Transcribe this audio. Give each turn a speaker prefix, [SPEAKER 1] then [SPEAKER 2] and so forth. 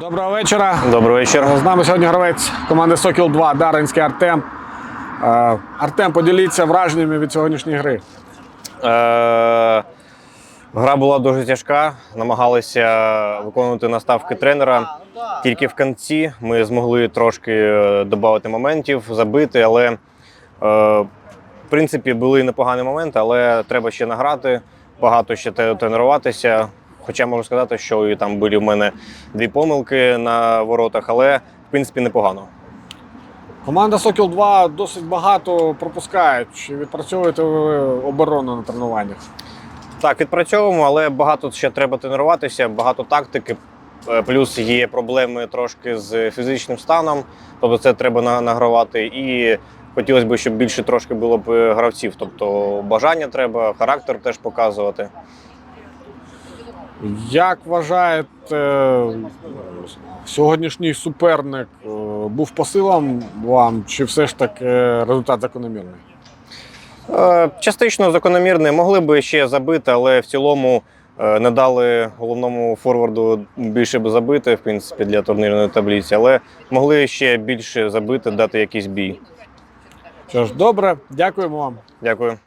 [SPEAKER 1] Доброго вечора.
[SPEAKER 2] Добрий вечір.
[SPEAKER 1] З нами сьогодні гравець команди Сокіл 2 Даринський Артем. Е, Артем, поділіться враженнями від сьогоднішньої гри.
[SPEAKER 2] Е, гра була дуже тяжка. Намагалися виконувати наставки тренера. Тільки в кінці ми змогли трошки е, додати моментів, забити, але е, в принципі були непогані моменти, але треба ще награти, багато ще тренуватися. Хоча можу сказати, що і там були в мене дві помилки на воротах, але в принципі непогано.
[SPEAKER 1] Команда Сокіл 2 досить багато пропускає. Чи відпрацьовуєте ви оборону на тренуваннях?
[SPEAKER 2] Так, відпрацьовуємо, але багато ще треба тренуватися, багато тактики. Е, Плюс є проблеми трошки з фізичним станом, тобто це треба награвати. І хотілося б, щоб більше трошки було б е, гравців. Тобто бажання треба, характер теж показувати.
[SPEAKER 1] Як вважаєте, сьогоднішній суперник е, був по силам вам, чи все ж таки результат закономірний?
[SPEAKER 2] Е, Частично закономірне, могли б ще забити, але в цілому не дали головному форварду більше б забити, в принципі, для турнірної таблиці, але могли ще більше забити, дати якийсь бій.
[SPEAKER 1] Що ж, добре, дякуємо вам.
[SPEAKER 2] Дякую.